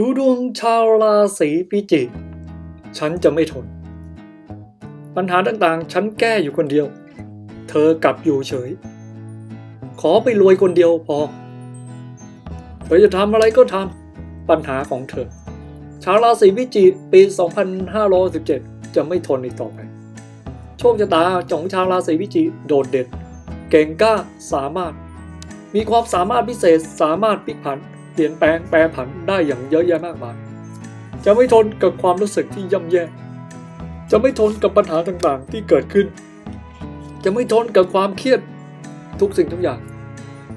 ดูดวงชาวราศีพิจิก ฉันจะไม่ทน ปัญหาต่างๆ ฉันแก้อยู่คนเดียว เธอกลับอยู่เฉย ขอไปรวยคนเดียวพอ เธอจะทำอะไรก็ทำ ปัญหาของเธอ ชาวราศีพิจิกปี 2517 จะไม่ทนอีกต่อไป โชคชะตาของชาวราศีพิจิกโดดเด่น เก่งกล้า สามารถ มีความสามารถพิเศษ สามารถพลิกผัน เปลี่ยนแปลงแปรผันได้อย่างเยอะแยะมากมาย จะไม่ทนกับความรู้สึกที่ย่ำแย่ จะไม่ทนกับปัญหาต่างๆที่เกิดขึ้น จะไม่ทนกับความเครียดทุกสิ่งทุกอย่าง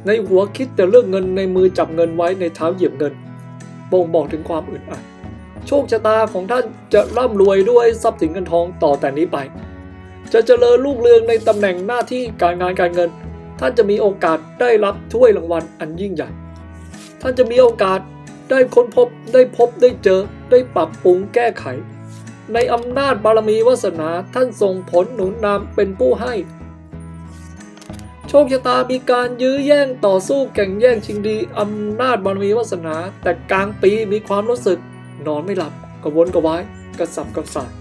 ในหัวคิดแต่เรื่องเงินในมือจับเงินไว้ในเท้าเหยียบเงิน บ่งบอกถึงความอึดอัดโชคชะตาของท่านจะร่ำรวยด้วยทรัพย์สินเงินทองต่อแต่นี้ไป จะเจริญรุ่งเรืองในตำแหน่งหน้าที่การงานการเงิน ท่านจะมีโอกาสได้รับถ้วยรางวัลอันยิ่งใหญ่ ท่านจะมีโอกาสได้ค้นพบได้พบได้เจอได้ปรับปรุงแก้ไข ในอำนาจบารมีวาสนาท่านส่งผลหนุนนำเป็นผู้ให้ โชคชะตามีการยื้อแย่งต่อสู้แข่งแย่งชิงดีอำนาจบารมีวาสนา แต่กลางปีมีความรู้สึก นอนไม่หลับกระวนกระวายกระสับกระส่าย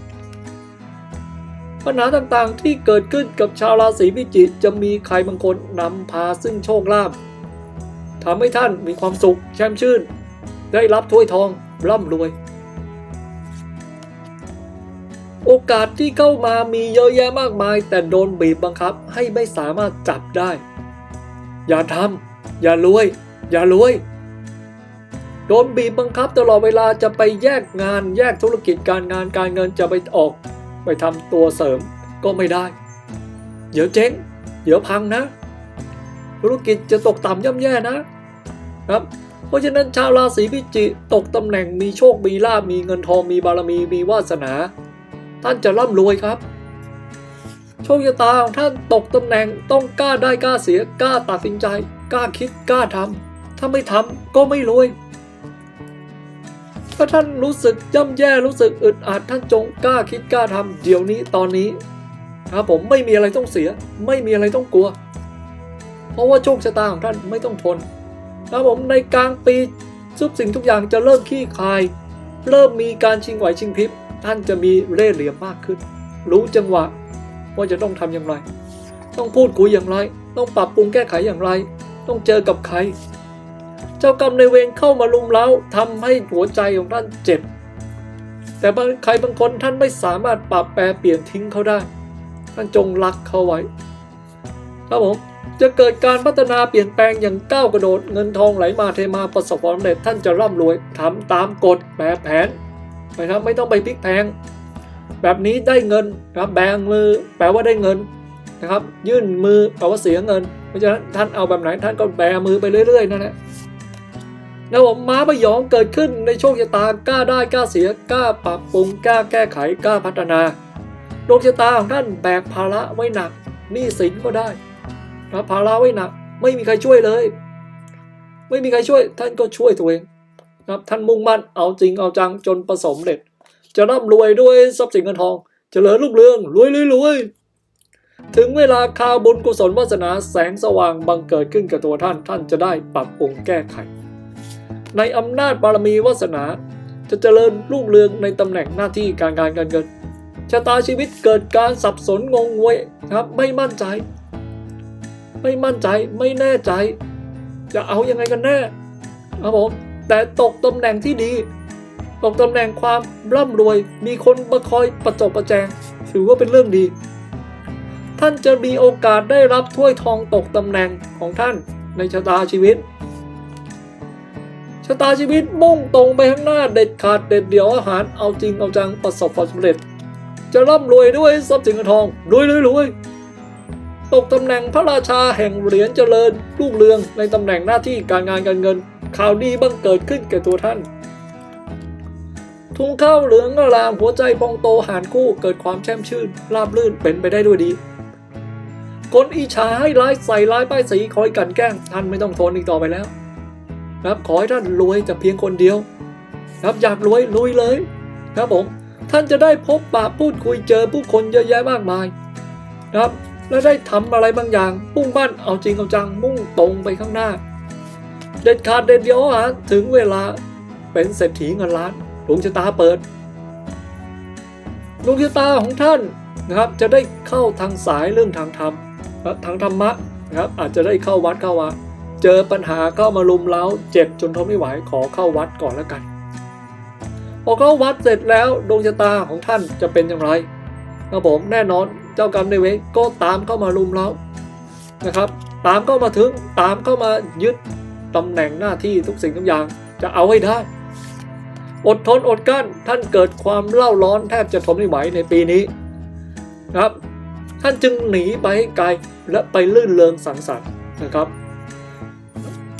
ปัญหาต่างๆที่เกิดขึ้นกับชาวราศีพิจิกจะมีใครบางคนนำพาซึ่งโชคลาภ ทำให้ท่านมีความสุขแช่มชื่น ได้รับถ้วยทองร่ำรวย โอกาสที่เข้ามามีเยอะแยะมากมาย แต่โดนบีบบังคับให้ไม่สามารถจับได้ อย่าทำอย่ารวย อย่ารวยโดนบีบบังคับตลอดเวลาจะไปแยกงานแยกธุรกิจการงานการเงินจะไปออก ไปทำตัวเสริมก็ไม่ได้ เดี๋ยวเจ๊ง เดี๋ยวพังนะ ธุรกิจจะตกต่ำย่ำแย่นะครับ เพราะฉะนั้นชาวราศีพิจิกตกตำแหน่งมีโชค มีลาภมีเงินทองมีบารมีมีวาสนา ท่านจะร่ำรวยครับ โชคชะตาของท่านตกตำแหน่งต้องกล้าได้กล้าเสียกล้าตัดสินใจกล้าคิดกล้าทำถ้าไม่ทำก็ไม่รวยถ้าท่านรู้สึกย่ำแย่รู้สึกอึดอัดท่านจงกล้าคิดกล้าทำเดี๋ยวนี้ตอนนี้ครับผมไม่มีอะไรต้องเสีย ไม่มีอะไรต้องกลัว ราะว่าโชคชะตาของท่านไม่ต้องทนครับผมในกลางปีทุกสิ่งทุกอย่างจะเริ่มขี้คาย เริ่มมีการชิงไหวชิงพริบ ท่านจะมีเล่ห์เหลี่ยมมากขึ้น รู้จังหวะว่าจะต้องทำอย่างไร ต้องพูดคุยอย่างไร ต้องปรับปรุงแก้ไขอย่างไร ต้องเจอกับใคร เจ้ากรรมในเวรเข้ามาลุมเล้าทำให้หัวใจของท่านเจ็บ แต่บางใครบางคนท่านไม่สามารถปรับแปรเปลี่ยนทิ้งเขาได้ ท่านจงรักเขาไว้ครับผม จะเกิดการพัฒนาเปลี่ยนแปลงอย่างก้าวกระโดด เงินทองไหลมาเทมาประสบความสำเร็จท่านจะร่ำรวยทำตามกฎแบบแผนนะครับไม่ต้องไปพลิกแพง แบบนี้ได้เงินนะครับแบงมือแปลว่าได้เงินนะครับ ยื่นมือแปลว่าเสียเงิน เพราะฉะนั้นท่านเอาแบบไหนท่านก็แบมือไปเรื่อยๆนั่นแหละแล้วผมม้าพยองเกิดขึ้นในโชคชะตากล้าได้กล้าเสียกล้าปรับปรุงกล้าแก้ไขกล้าพัฒนาดวงชะตาของท่านแบกภาระไว้หนักหนี้สินก็ได้ รับภาระไว้หนัก ไม่มีใครช่วยเลย ไม่มีใครช่วย ท่านก็ช่วยตัวเองนะครับท่านมุ่งมั่นเอาจริงเอาจังจนประสบเร็จ จะร่ำรวยด้วยทรัพย์สินเงินทองจเจริญรุ่งเรืองรวยรวยรวยถึงเวลาข่าวบุญกุศลวาสนาแสงสว่างบังเกิดขึ้นกับตัวท่าน ท่านจะได้ปรับปรุงแก้ไข ในอำนาจบารมีวาสนา จะเจริญรุ่งเรืองในตำแหน่งหน้าที่การงานการเงินชะตาชีวิตเกิดการสับสนงงงวยครับไม่มั่นใจ ไม่มั่นใจไม่แน่ใจ จะเอายังไงกันแน่ครับผมแต่ตกตำแหน่งที่ดี ตกตำแหน่งความร่ำรวย มีคนมาคอยประจบประแจงถือว่าเป็นเรื่องดี ท่านจะมีโอกาสได้รับถ้วยทองตกตำแหน่งของท่านในชะตาชีวิตชะตาชีวิตมุ่งตรงไปข้างหน้าเด็ดขาดเด็ดเดี่ยวอาหารเอาจริงเอาจังประสบความสำเร็จ จะร่ำรวยด้วยทรัพย์สินเงินทองรวยรวยรวย ตกตำแหน่งพระราชาแห่งเหรียญเจริญรุ่งเรืองในตำแหน่งหน้าที่การงานการเงิน ข่าวดีบังเกิดขึ้นแก่ตัวท่านทุงข้าวเหลืองอลามหัวใจพองโตหานคู่เกิดความแช่มชื่นราบรื่นเป็นไปได้ด้วยดีคนอิจฉาให้ร้ายใส่ร้ายป้ายสีคอยกันแกล้งท่านไม่ต้องทนอีกต่อไปแล้วนะครับขอให้ท่านรวยแต่เพียงคนเดียวนะครับอยากรวยลุยเลยครับผมท่านจะได้พบปะพูดคุยเจอผู้คนเยอะแยะมากมายนะครับ และได้ทำอะไรบางอย่าง มุ่งมั่นเอาจริงเอาจังมุ่งตรงไปข้างหน้า เด็ดขาดเด็ดเดียวหาถึงเวลาเป็นเศรษฐีเงินล้านดวงชะตาเปิดดวงชะตาของท่านนะครับจะได้เข้าทางสายเรื่องทางธรรมทางธรรมะนะครับอาจจะได้เข้าวัดเข้าวาเจอปัญหาเข้ามาลุมเล้าเจ็บจนทนไม่ไหวขอเข้าวัดก่อนแล้วกันพอเข้าวัดเสร็จแล้วดวงชะตาของท่านจะเป็นอย่างไรครับผมแน่นอน จ้ากรรมในายเวรก็ตามเข้ามาลุมเล้านะครับ ตามเข้ามาถึงตามเข้ามายึดตำแหน่งหน้าที่ทุกสิ่งทุกอย่างจะเอาให้ได้ อดทนอดกลั้นท่านเกิดความเล่าร้อนแทบจะทนไม่ไหวในปีนี้นะครับ ท่านจึงหนีไปให้ไกลและไปลื่นเลงสังสรรค์นะครับ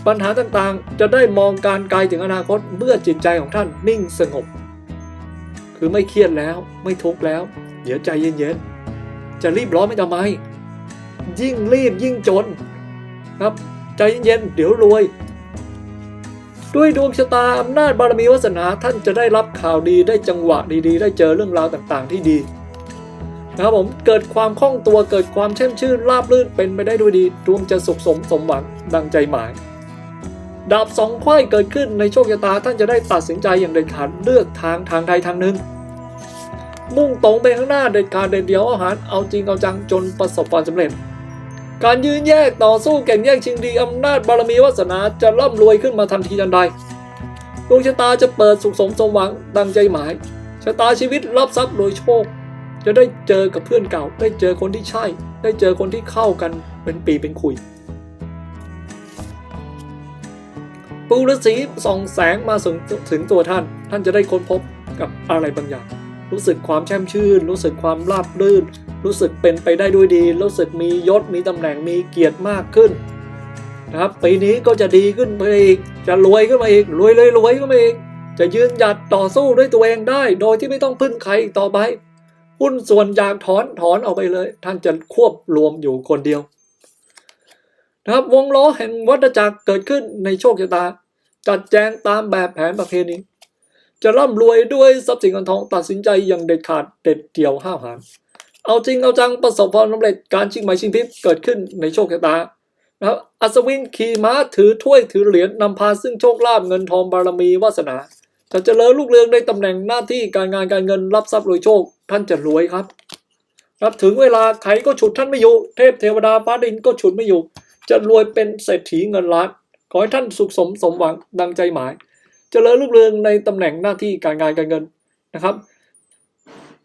ปัญหาต่างๆจะได้มองการไกลถึงอนาคตเมื่อจิตใจของท่านนิ่งสงบ คือไม่เครียดแล้วไม่ทุกข์แล้ว เดี๋ยวใจเย็นๆ จะรีบร้อนไม่ทำไม ยิ่งรีบยิ่งจนครับ ใจเย็นๆเดี๋ยวรวย ด้วยดวงชะตาอำนาจบารมีวาสนาท่านจะได้รับข่าวดีได้จังหวะดีๆ ได้เจอเรื่องราวต่างๆ ที่ดีนะครับผมเกิดความคล่องตัวเกิดความแช่มชื่นราบรื่นเป็นไปได้ด้วยดีดวงจะสุขสมสมหวังดังใจหมาย ดาบสองไขว้เกิดขึ้นในโชคชะตาท่านจะได้ตัดสินใจอย่างเด็ดขาดเลือกทางทางใดทางหนึ่ง มุ่งตรงไปข้างหน้าเด็ดขาดเด็ดเดียวอาหารเอาจริงเอาจังจนประสบความสำเร็จ การยืนแยกต่อสู้แข่งแย่งชิงดีอำนาจบารมีวาสนาจะร่ำรวยขึ้นมาทันทีทันใดดวงชะตาจะเปิดสุขสมสมหวังดังใจหมายชะตาชีวิตรับทรัพย์โดยโชค จะได้เจอกับเพื่อนเก่า ได้เจอคนที่ใช่ ได้เจอคนที่เข้ากันเป็นปีเป็นคุยปูฤาษีส่องแสงมาถึงถึงตัวท่าน ท่านจะได้ค้นพบกับอะไรบางอย่าง รู้สึกความแช่มชื่น รู้สึกความราบรื่น รู้สึกเป็นไปได้ด้วยดี รู้สึกมียศมีตำแหน่งมีเกียรติมากขึ้นนะครับปีนี้ก็จะดีขึ้นไปอีกจะรวยขึ้นมาอีกรวยเลยรวยขึ้นมาอีกจะยืนหยัดต่อสู้ด้วยตัวเองได้ โดยที่ไม่ต้องพึ่งใครอีกต่อไปหุ้นส่วนอยากถอนถอนออกไปเลย ท่านจะควบรวมอยู่คนเดียวนะครับวงล้อแห่งวัฏจักรเกิดขึ้นในโชคชะตา จัดแจงตามแบบแผนประเพณี จะร่ำรวยด้วยทรัพย์สินเงินทองตัดสินใจอย่างเด็ดขาดเด็ดเดี่ยวห้าวหาญเอาจริงเอาจังประสบความสำเร็จการชิงไหมชิงพริบเกิดขึ้นในโชคชะตานะครับอัศวินขี่ม้าถือถ้วยถือเหรียญนำพาซึ่งโชคลาภเงินทองบารมีวาสนาจะเจริญลูกเรืองในตำแหน่งหน้าที่การงานการเงินรับทรัพย์รวยโชค ท่านจะรวยครับครับถึงเวลาใครก็ฉุดท่านไม่อยู่ เทพเทวดาฟ้าดินก็ฉุดไม่อยู่ จะรวยเป็นเศรษฐีเงินล้าน ขอให้ท่านสุขสมสมหวังดังใจหมาย เจริญรุ่งเรืองในตำแหน่งหน้าที่การงานการเงินนะครับ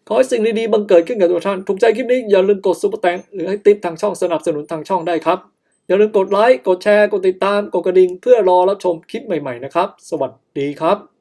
ขอให้สิ่งดีๆบังเกิดขึ้นกับตัวท่าน ถูกใจคลิปนี้อย่าลืมกดซุปเปอร์แตงหรือให้ติปทางช่องสนับสนุนทางช่องได้ครับ อย่าลืมกดไลค์ กดแชร์ กดติดตาม กดกระดิ่งเพื่อรอรับชมคลิปใหม่ๆนะครับ สวัสดีครับ